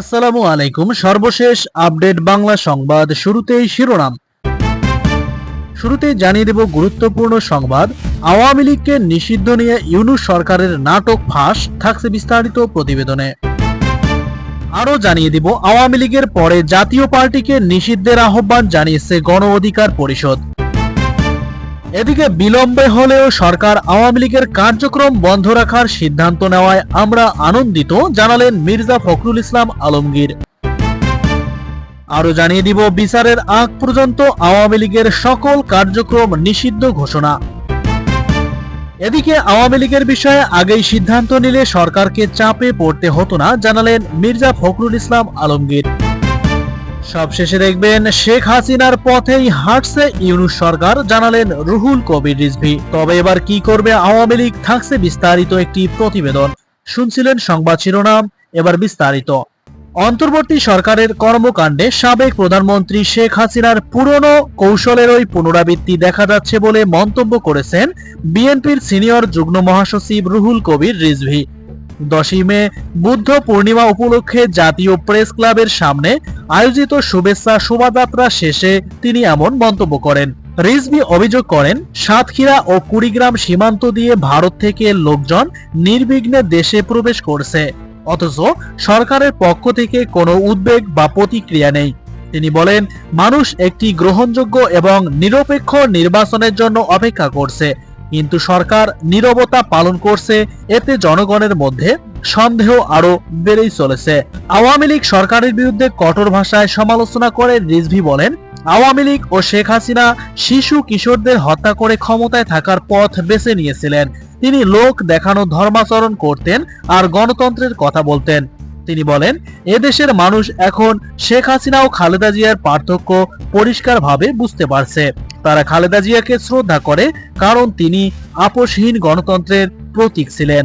আসসালামু আলাইকুম। সর্বশেষ আপডেট বাংলা সংবাদ শুরুতেই শিরোনাম। শুরুতেই জানিয়ে দেব গুরুত্বপূর্ণ সংবাদ। আওয়ামী লীগকে নিষিদ্ধ নিয়ে ইউনুস সরকারের নাটক ফাঁস থাকছে বিস্তারিত প্রতিবেদনে। আরও জানিয়ে দিব, আওয়ামী লীগের পরে জাতীয় পার্টিকে নিষিদ্ধের আহ্বান জানিয়েছে গণ অধিকার পরিষদ। এদিকে বিলম্বে হলেও সরকার আওয়ামী লীগের কার্যক্রম বন্ধ রাখার সিদ্ধান্ত নেওয়ায় আমরা আনন্দিত, জানালেন মির্জা ফখরুল ইসলাম আলমগীর। আরও জানিয়ে দিব, বিচারের আগ পর্যন্ত আওয়ামী লীগের সকল কার্যক্রম নিষিদ্ধ ঘোষণা। এদিকে আওয়ামী লীগের বিষয়ে আগেই সিদ্ধান্ত নিলে সরকারকে চাপে পড়তে হতো না, জানালেন মির্জা ফখরুল ইসলাম আলমগীর। সবশেষে দেখবেন শেখ হাসিনার পথেই হাঁটছে ইউনুস সরকার, জানালেন রুহুল কবির রিজভি। তবে এবার কি করবে আওয়ামী লীগ থাকছে বিস্তারিত একটি প্রতিবেদন। শুনছিলেন সংবাদ শিরোনাম, এবার বিস্তারিত। অন্তর্বর্তী সরকারের কর্মকাণ্ডে সাবেক প্রধানমন্ত্রী শেখ হাসিনার পুরনো কৌশলের ওই পুনরাবৃত্তি দেখা যাচ্ছে বলে মন্তব্য করেছেন বিএনপির সিনিয়র যুগ্ম মহাসচিব রুহুল কবির রিজভি। দশই মে বুদ্ধ পূর্ণিমা উপলক্ষে জাতীয় প্রেস ক্লাবের সামনে আয়োজিত শুভেচ্ছা শোভাযাত্রা শেষে তিনি এমন মন্তব্য করেন। রিজভি অভিযোগ করেন, সাতক্ষীরা ও কুড়িগ্রাম সীমান্ত দিয়ে ভারত থেকে লোকজন নির্বিঘ্নে দেশে প্রবেশ করছে। অথচ সরকারের পক্ষ থেকে কোনো উদ্বেগ বা প্রতিক্রিয়া নেই। তিনি বলেন, মানুষ একটি গ্রহণযোগ্য এবং নিরপেক্ষ নির্বাচনের জন্য অপেক্ষা করছে। কিন্তু সরকার নীরবতা পালন করছে, এতে জনগণের মধ্যে সন্দেহ আরও বেড়েই চলেছে। আওয়ামী লীগ সরকারের বিরুদ্ধে কঠোর ভাষায় সমালোচনা করে রিজভি বলেন, আওয়ামী লীগ ও শেখ হাসিনা শিশু কিশোরদের হত্যা করে ক্ষমতায় থাকার পথ বেছে নিয়েছিলেন। তিনি লোক দেখানো, ধর্মাচরণ করতেন আর গণতন্ত্রের কথা বলতেন। তিনি বলেন, এদেশের মানুষ এখন শেখ হাসিনা ও খালেদা জিয়ার পার্থক্য পরিষ্কারভাবে বুঝতে পারছে। তারা খালেদা জিয়াকে শ্রদ্ধা করে, কারণ তিনি আপোষহীন গণতন্ত্রের প্রতীক ছিলেন।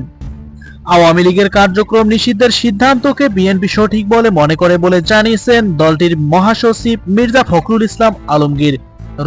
আওয়ামী লীগের কার্যক্রম নিষিদ্ধের সিদ্ধান্তকে বিএনপি সঠিক বলে মনে করে বলে জানিয়েছেন দলটির মহাসচিব মির্জা ফখরুল ইসলাম আলমগীর।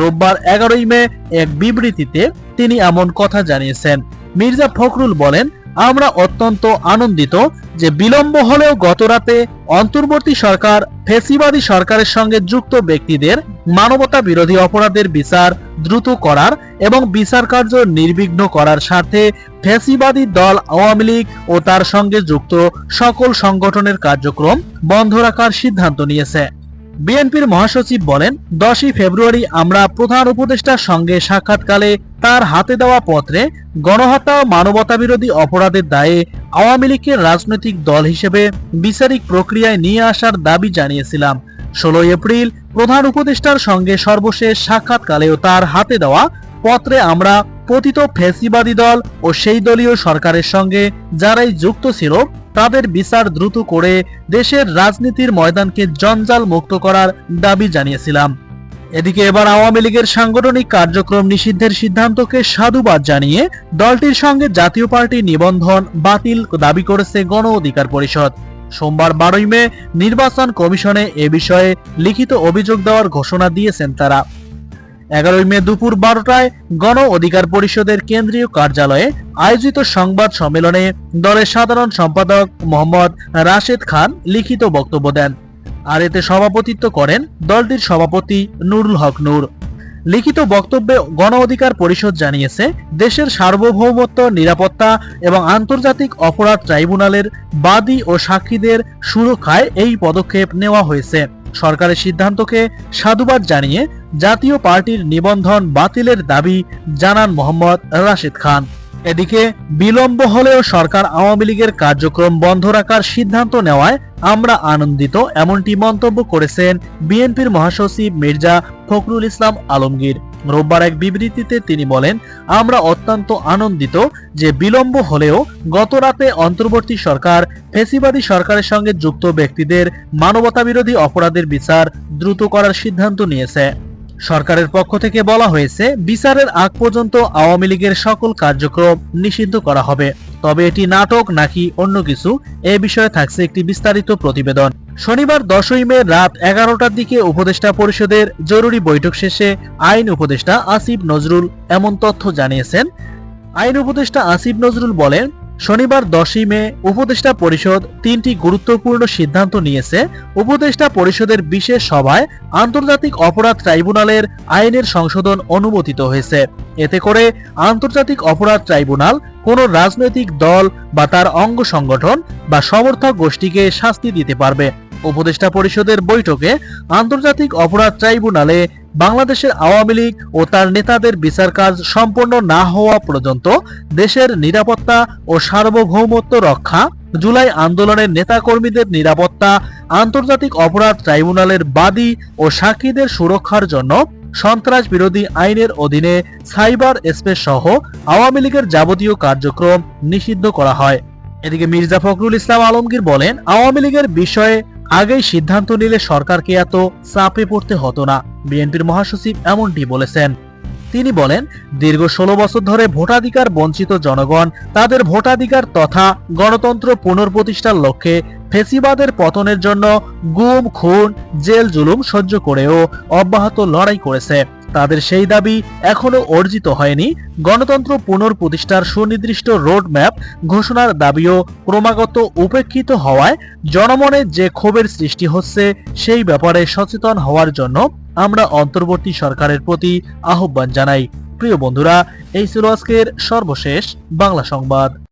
রোববার এগারোই মে এক বিবৃতিতে তিনি এমন কথা জানিয়েছেন। মির্জা ফখরুল বলেন আমরা অত্যন্ত আনন্দিত যে বিলম্ব হলেও গতরাতে অন্তর্বর্তী সরকার, ফেসিবাদী সরকারের সঙ্গে যুক্ত ব্যক্তিদের মানবতা বিরোধী অপরাধের বিচার দ্রুত করার এবং বিচার কার্য নির্বিঘ্ন করার স্বার্থে ফ্যাসিবাদী দল, আওয়ামী লীগ ও তার সঙ্গে যুক্ত সকল সংগঠনের কার্যক্রম বন্ধ রাখার সিদ্ধান্ত নিয়েছে। বিএনপির মহাসচিব বলেন, দশই ফেব্রুয়ারি আমরা প্রধান উপদেষ্টার সঙ্গে সাক্ষাৎকালে তার হাতে দেওয়া পত্রে গণহত্যা ও মানবতা বিরোধী অপরাধের দায়ে আওয়ামী লীগের রাজনৈতিক দল হিসেবে বিচারিক প্রক্রিয়ায় নিয়ে আসার দাবি জানিয়েছিলাম। ষোলোই এপ্রিল প্রধান উপদেষ্টার সঙ্গে সর্বশেষ সাক্ষাৎকালেও তার হাতে দেওয়া পত্রে আমরা পতিত ফেসিবাদী দল ও সেই দলীয় সরকারের সঙ্গে যারাই যুক্ত ছিল, তাদের বিচার দ্রুত করে দেশের রাজনীতির ময়দানকে জঞ্জাল মুক্ত করার দাবি জানিয়েছিলাম। এদিকে এবার আওয়ামী লীগের সাংগঠনিক কার্যক্রম নিষিদ্ধের সিদ্ধান্তকে সাধুবাদ জানিয়ে দলটির সঙ্গে জাতীয় পার্টি নিবন্ধন বাতিল দাবি করেছে গণ অধিকার পরিষদ। সোমবার বারোই মে নির্বাচন কমিশনে এ বিষয়ে লিখিত অভিযোগ দেওয়ার ঘোষণা দিয়েছেন তারা। এগারোই মে দুপুর বারোটায় গণ অধিকার পরিষদের কেন্দ্রীয় কার্যালয়ে আয়োজিত সংবাদ সম্মেলনে দলের সাধারণ সম্পাদক মোহাম্মদ রাশেদ খান লিখিত বক্তব্য দেন। আর এতে সভাপতিত্ব করেন দলটির সভাপতি নুরুল হক নূর। লিখিত বক্তব্যে গণ অধিকার পরিষদ জানিয়েছে, দেশের সার্বভৌমত্ব, নিরাপত্তা এবং আন্তর্জাতিক অপরাধ ট্রাইব্যুনালের বাদী ও সাক্ষীদের সুরক্ষায় এই পদক্ষেপ নেওয়া হয়েছে। সরকারের সিদ্ধান্তকে সাধুবাদ জানিয়ে জাতীয় পার্টির নিবন্ধন বাতিলের দাবি জানান মোহাম্মদ রাশেদ খান। এদিকে বিলম্ব হলেও সরকার আওয়ামী লীগের কার্যক্রম বন্ধ রাখার সিদ্ধান্ত নেওয়ায় আমরা আনন্দিত, এমনটি মন্তব্য করেছেন বিএনপির মহাসচিব মির্জা ফখরুল ইসলাম আলমগীর। রোববার এক বিবৃতিতে তিনি বলেন, আমরা অত্যন্ত আনন্দিত যে বিলম্ব হলেও গত রাতে অন্তর্বর্তী সরকার ফেসিবাদী সরকারের সঙ্গে যুক্ত ব্যক্তিদের মানবতাবিরোধী অপরাধের বিচার দ্রুত করার সিদ্ধান্ত নিয়েছে। সরকারের পক্ষ থেকে বলা হয়েছে, বিচারের আগ পর্যন্ত আওয়ামী লীগের সকল কার্যক্রম নিষিদ্ধ করা হবে। তবে এটি নাটক নাকি অন্য কিছু, এ বিষয়ে থাকছে একটি বিস্তারিত প্রতিবেদন। শনিবার দশই মে রাত এগারোটার দিকে উপদেষ্টা পরিষদের জরুরি বৈঠক শেষে আইন উপদেষ্টা আসিফ নজরুল এমন তথ্য জানিয়েছেন। আইন উপদেষ্টা আসিফ নজরুল বলেন শনিবার দশই মে উপদেষ্টা পরিষদ তিনটি গুরুত্বপূর্ণ সিদ্ধান্ত নিয়েছে। উপদেষ্টা পরিষদের বিশেষ সভায় আন্তর্জাতিক অপরাধ ট্রাইব্যুনালের আইনের সংশোধন অনুমোদিত হয়েছে। এতে করে আন্তর্জাতিক অপরাধ ট্রাইব্যুনাল কোনো রাজনৈতিক দল বা তার অঙ্গ সংগঠন বা সমর্থক গোষ্ঠীকে শাস্তি দিতে পারবে। উপদেষ্টা পরিষদের বৈঠকে আন্তর্জাতিক অপরাধ ট্রাইব্যুনালে বাংলাদেশের আওয়ামী লীগ ও তার নেতাদের বিচার কাজ সম্পন্ন না হওয়া পর্যন্ত দেশের নিরাপত্তা ও সার্বভৌমত্ব রক্ষা, জুলাই আন্দোলনের নেতাকর্মীদের নিরাপত্তা, আন্তর্জাতিক অপরাধ ট্রাইব্যুনালের বাদী ও সাক্ষীদের সুরক্ষার জন্য সন্ত্রাস বিরোধী আইনের অধীনে সাইবার স্পেস সহ আওয়ামী লীগের যাবতীয় কার্যক্রম নিষিদ্ধ করা হয়। এদিকে মির্জা ফখরুল ইসলাম আলমগীর বলেন, আওয়ামী লীগের বিষয়ে আগেই সিদ্ধান্ত নিলে সরকারকে এত চাপে পড়তে হতো না, বিএনপির মহাসচিব এমনটি বলেছেন। তিনি বলেন, দীর্ঘ ষোলো বছর ধরে ভোটাধিকার বঞ্চিত জনগণ, তাদের ভোটাধিকার তথা গণতন্ত্র পুনর্প্রতিষ্ঠার লক্ষ্যে ফেসিবাদের পতনের জন্য গুম, খুন, জেল, জুলুম সহ্য করেও অব্যাহত লড়াই করেছে। তাদের সেই দাবি এখনও অর্জিত হয়নি। গণতন্ত্র পুনর্প্রতিষ্ঠার সুনির্দিষ্ট রোড ম্যাপ ঘোষণার দাবিও ক্রমাগত উপেক্ষিত হওয়ায় জনমনে যে ক্ষোভের সৃষ্টি হচ্ছে সেই ব্যাপারে সচেতন হওয়ার জন্য আমরা অন্তর্বর্তী সরকারের প্রতি আহ্বান জানাই। প্রিয় বন্ধুরা, এই ছিল আজকের সর্বশেষ বাংলা সংবাদ।